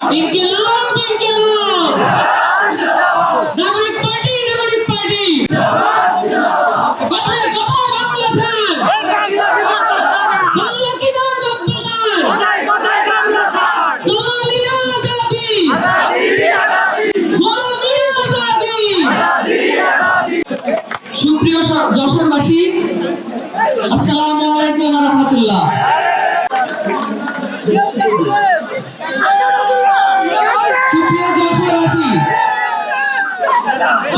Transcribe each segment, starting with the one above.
ইনকিলাব ইনকিলাব। নাগরিক পার্টি নাগরিক পার্টি। কোথায় কোথায় বাংলা ছাড়? বাংলা আসসালামু আলাইকুম ওয়া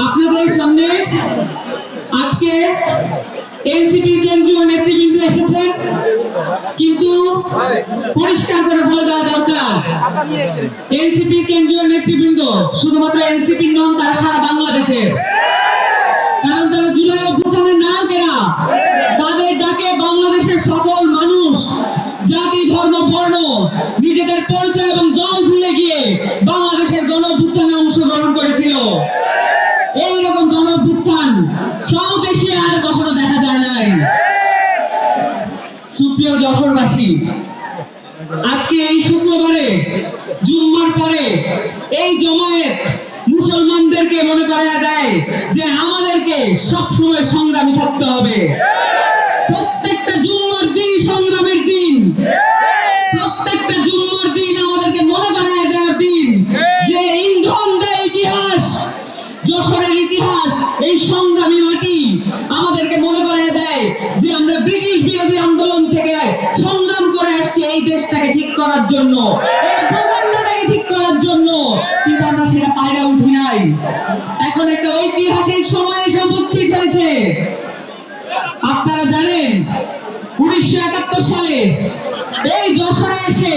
আপনাদের সামনে আজকে এনসিপি কেন্দ্রীয় নেতৃবৃন্দ এসেছেন। কিন্তু পরিষ্কার করে বলে দেওয়া দরকার এনসিপি কেন্দ্রীয় নেতৃবৃন্দ শুধুমাত্র এনসিপি নন, তারা সারা বাংলাদেশে। কারণ তারা জুলাই অভ্যুত্থানের নায়কেরা। তাদের ডাকে বাংলাদেশের সকল মানুষ সুপ্রিয় যশোরবাসী আজকে এই শুক্রবারে, জুম্মার পরে এই জমায়েত মুসলমানদেরকে মনে করা দেয় যে আমাদেরকে সবসময় সংগ্রামী থাকতে হবে। জন্য। এই ঠিক করার জন্য কিন্তু আমরা সেটা পায়রা উঠি নাই। এখন একটা ঐতিহাসিক সময় এসে উপস্থিত হয়েছে। আপনারা জানেন, উনিশশো একাত্তর সালে এই যশোরে এসে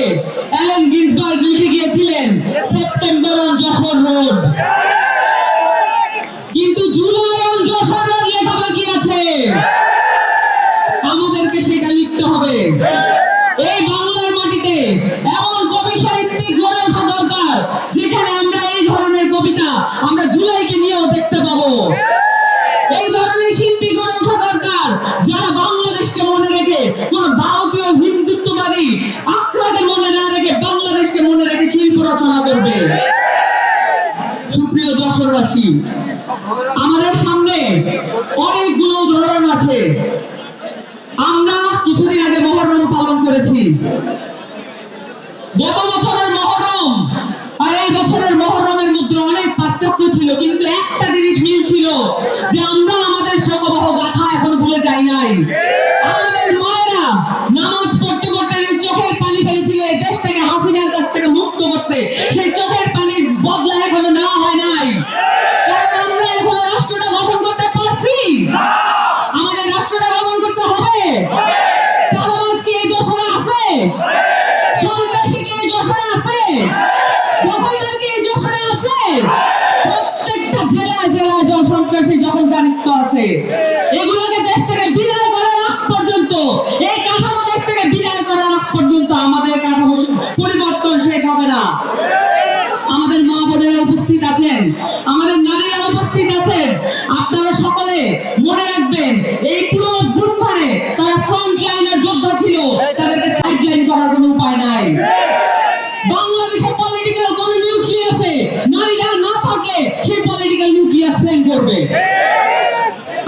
অ্যালেন গিন্সবার্গ লিখে গিয়েছিলেন, সেপ্টেম্বর অন যশোর রোড। হিন্দুত্ববাদী আক্রাকে মনে না রেখে বাংলাদেশকে মনে রেখে শিল্প রচনা করবে। সুপ্রিয় যশোরবাসী আমাদের সামনে অনেকগুলো উদাহরণ আছে। আমরা কিছুদিন আগে মহরম পালন করেছি। গত বছরের মহরম আর এই বছরের মহরমের মধ্যে অনেক পার্থক্য ছিল, কিন্তু একটা জিনিস মিল ছিল যে আমরা সেই চোখের পানির বদলা এখনও নেওয়া হয় নাই। কারণ আমরা এখনও রাষ্ট্রটা গঠন করতে পারছি। আমাদের রাষ্ট্রটা গঠন করতে হবে। চালাবাজ কি এই দোষরা আছে।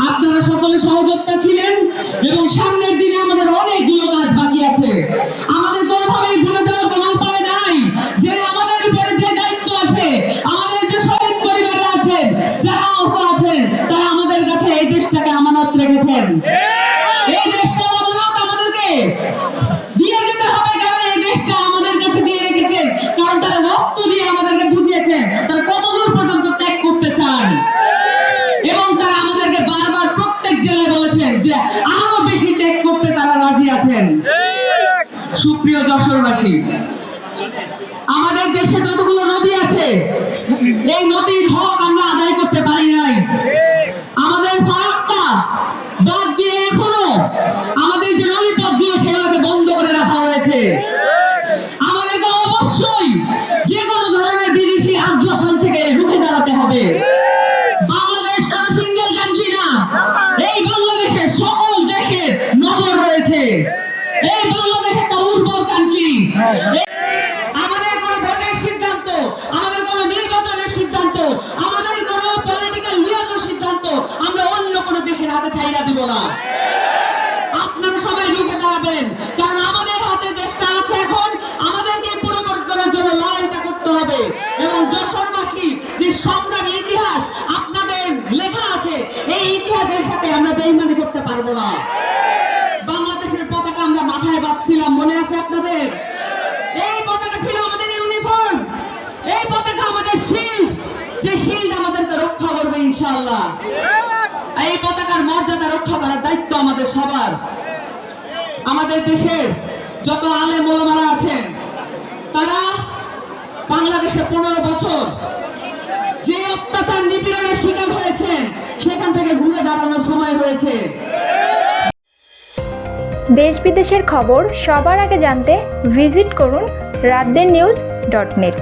আপনারা সকলে সহযোদ্ধা ছিলেন এবং সুপ্রিয় যশোরবাসী, আমাদের দেশে যতগুলো নদী আছে, এই নদীর হক আমরা আদায় করতে পারি নাই। আমাদের ফারাক্কা দাঁত দিয়ে এখনও আমাদের যে নদী পথগুলো সেগুলোকে বন্ধ করে রাখা হয়েছে। হাতে ছাইরা দিব না। আপনারা সবাই ঢুকে দাঁড়াবেন, কারণ আমাদের হাতে দেশটা আছে এখন, আমাদেরকে পরিবর্তনের জন্য লড়াইটা করতে হবে। এবং যশোরবাসী যে সংগ্রামের ইতিহাস আপনাদের লেখা আছে, এই ইতিহাসের সাথে আমরা বেইমানি করতে পারব না। বাংলাদেশের পতাকা আমরা মাথায় বাঁধছিলাম, মনে আছে আপনাদের? এই পতাকা ছিল আমাদের ইউনিফর্ম এই পতাকা আমাদের শিল্ড যে শিল্ড আমাদেরকে রক্ষা করবে ইনশাল্লাহ এই পতাকার মর্যাদা রক্ষা করার দায়িত্ব আমাদের সবার। আমাদের দেশের যত আলে মোলামারা আছেন, তারা বাংলাদেশে পনেরো বছর যে অত্যাচার নিপীড়নের শিকার হয়েছেন, সেখান থেকে ঘুরে দাঁড়ানোর সময় হয়েছে। দেশ বিদেশের খবর সবার আগে জানতে ভিজিট করুন রাতদের নিউজ ডট নেট।